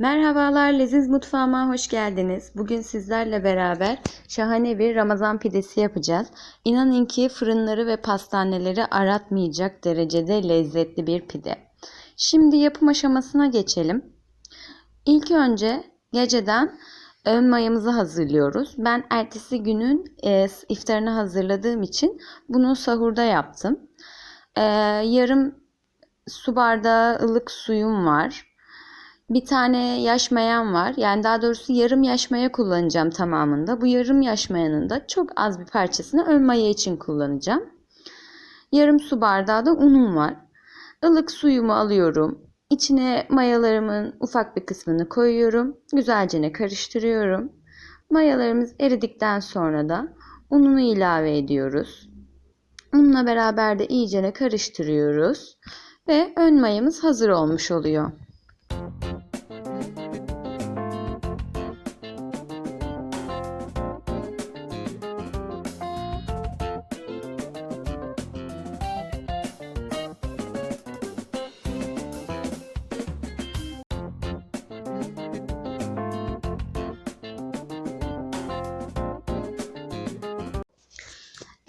Merhabalar, Leziz Mutfağıma hoş geldiniz. Bugün sizlerle beraber şahane bir Ramazan pidesi yapacağız. İnanın ki fırınları ve pastaneleri aratmayacak derecede lezzetli bir pide. Şimdi yapım aşamasına geçelim. İlk önce geceden ön mayamızı hazırlıyoruz. Ben ertesi günün e, iftarını hazırladığım için bunu sahurda yaptım. E, yarım su bardağı ılık suyum var. Bir tane yaş mayam var. Yani daha doğrusu yarım yaş maya kullanacağım tamamında. Bu yarım yaş mayanın da çok az bir parçasını ön maya için kullanacağım. Yarım su bardağı da unum var. Ilık suyumu alıyorum. İçine mayalarımın ufak bir kısmını koyuyorum. Güzelce karıştırıyorum. Mayalarımız eridikten sonra da ununu ilave ediyoruz. Unla beraber de iyicene karıştırıyoruz ve ön mayamız hazır olmuş oluyor.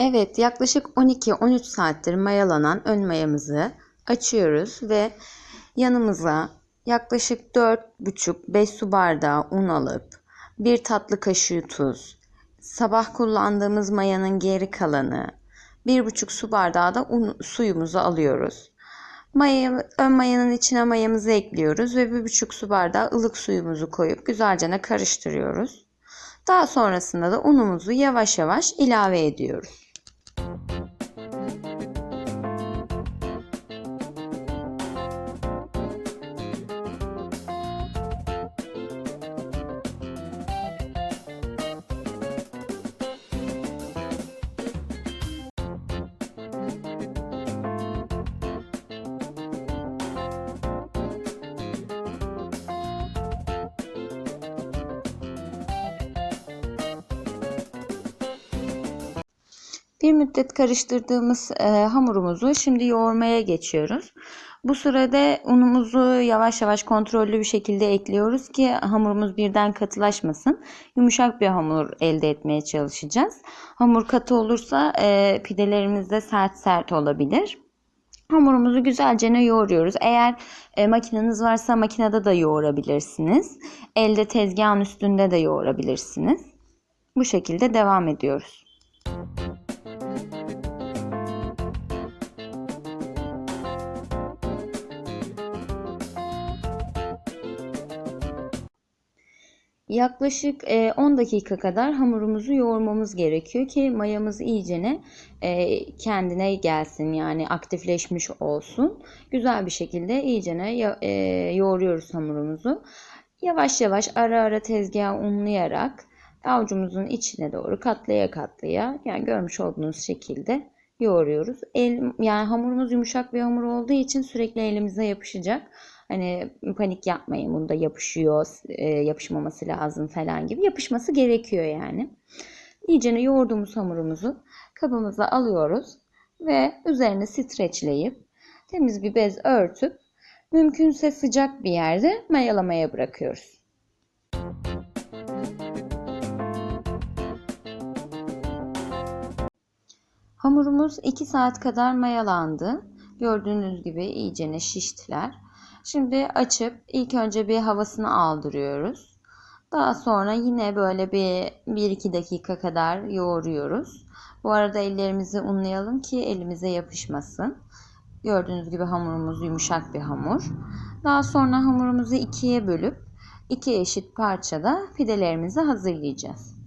Evet, yaklaşık 12-13 saattir mayalanan ön mayamızı açıyoruz ve yanımıza yaklaşık 4,5-5 su bardağı un alıp bir tatlı kaşığı tuz, sabah kullandığımız mayanın geri kalanı, 1,5 su bardağı da un, suyumuzu alıyoruz. Maya, ön mayanın içine mayamızı ekliyoruz ve 1,5 su bardağı ılık suyumuzu koyup güzelce karıştırıyoruz. Daha sonrasında da unumuzu yavaş yavaş ilave ediyoruz. Bir müddet karıştırdığımız e, hamurumuzu şimdi yoğurmaya geçiyoruz. Bu sırada unumuzu yavaş yavaş kontrollü bir şekilde ekliyoruz ki hamurumuz birden katılaşmasın. Yumuşak bir hamur elde etmeye çalışacağız. Hamur katı olursa e, pidelerimiz de sert sert olabilir. Hamurumuzu güzelce yoğuruyoruz. Eğer e, makineniz varsa makinede de yoğurabilirsiniz. Elde tezgahın üstünde de yoğurabilirsiniz. Bu şekilde devam ediyoruz. Yaklaşık 10 dakika kadar hamurumuzu yoğurmamız gerekiyor ki mayamız iyicene kendine gelsin yani aktifleşmiş olsun. Güzel bir şekilde iyicene yoğuruyoruz hamurumuzu. Yavaş yavaş ara ara tezgahı unlayarak avucumuzun içine doğru katlaya katlaya yani görmüş olduğunuz şekilde yoğuruyoruz. El, yani hamurumuz yumuşak bir hamur olduğu için sürekli elimize yapışacak. Hani panik yapmayın bunda yapışıyor, e, yapışmaması lazım falan gibi. Yapışması gerekiyor yani. İyice yoğurduğumuz hamurumuzu kabımıza alıyoruz ve üzerine streçleyip temiz bir bez örtüp mümkünse sıcak bir yerde mayalamaya bırakıyoruz. Hamurumuz 2 saat kadar mayalandı. Gördüğünüz gibi iyicene şiştiler. Şimdi açıp ilk önce bir havasını aldırıyoruz. Daha sonra yine böyle bir 1-2 dakika kadar yoğuruyoruz. Bu arada ellerimizi unlayalım ki elimize yapışmasın. Gördüğünüz gibi hamurumuz yumuşak bir hamur. Daha sonra hamurumuzu ikiye bölüp iki eşit parçada pidelerimizi hazırlayacağız.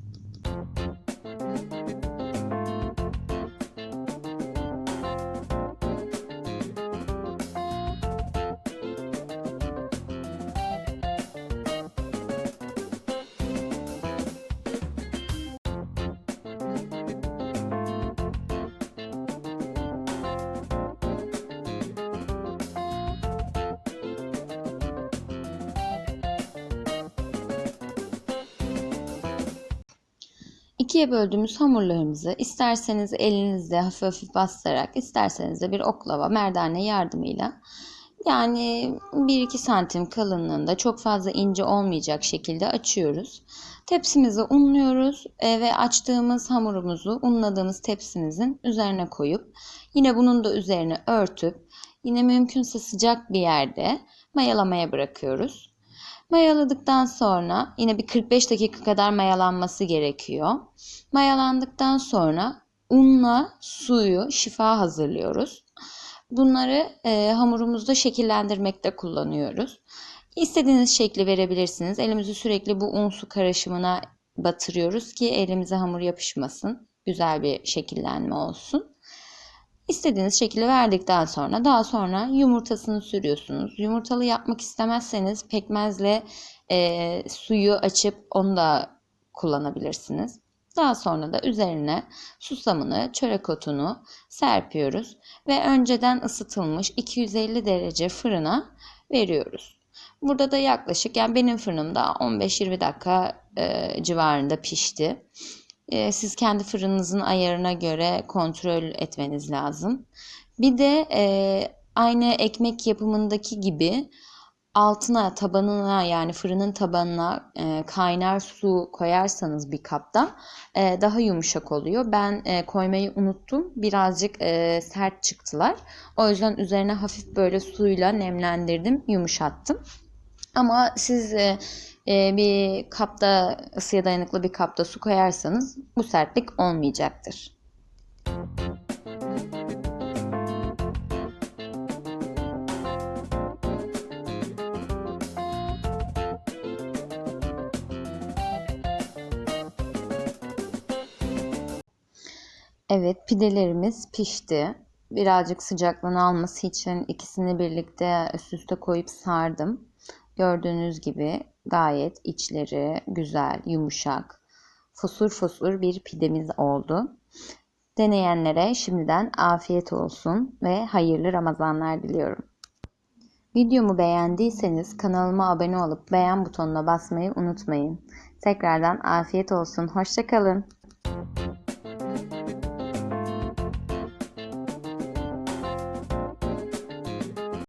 İkiye böldüğümüz hamurlarımızı isterseniz elinizle hafif hafif bastırarak, isterseniz de bir oklava, merdane yardımıyla Yani 1-2 santim kalınlığında çok fazla ince olmayacak şekilde açıyoruz. Tepsimizi unluyoruz e, ve açtığımız hamurumuzu unladığımız tepsimizin üzerine koyup yine bunun da üzerine örtüp yine mümkünse sıcak bir yerde mayalamaya bırakıyoruz. Mayaladıktan sonra yine bir 45 dakika kadar mayalanması gerekiyor. Mayalandıktan sonra unla suyu şifa hazırlıyoruz. Bunları e, hamurumuzda şekillendirmekte kullanıyoruz. İstediğiniz şekli verebilirsiniz. Elimizi sürekli bu un su karışımına batırıyoruz ki elimize hamur yapışmasın. Güzel bir şekillenme olsun. İstediğiniz şekli verdikten sonra daha sonra yumurtasını sürüyorsunuz. Yumurtalı yapmak istemezseniz pekmezle e, suyu açıp onu da kullanabilirsiniz. Daha sonra da üzerine susamını, çörek otunu serpiyoruz ve önceden ısıtılmış 250 derece fırına veriyoruz. Burada da yaklaşık yani benim fırınımda 15-20 dakika e, civarında pişti. E, siz kendi fırınınızın ayarına göre kontrol etmeniz lazım. Bir de e, aynı ekmek yapımındaki gibi altına tabanına yani fırının tabanına e, kaynar su koyarsanız bir kapta e, daha yumuşak oluyor. Ben e, koymayı unuttum. Birazcık e, sert çıktılar. O yüzden üzerine hafif böyle suyla nemlendirdim, yumuşattım. Ama siz e, e, bir kapta ısıya dayanıklı bir kapta su koyarsanız bu sertlik olmayacaktır. Evet, pidelerimiz pişti. Birazcık sıcaklığını alması için ikisini birlikte üst üste koyup sardım. Gördüğünüz gibi gayet içleri güzel, yumuşak, fosur fosur bir pidemiz oldu. Deneyenlere şimdiden afiyet olsun ve hayırlı Ramazanlar diliyorum. Videomu beğendiyseniz kanalıma abone olup beğen butonuna basmayı unutmayın. Tekrardan afiyet olsun. Hoşçakalın.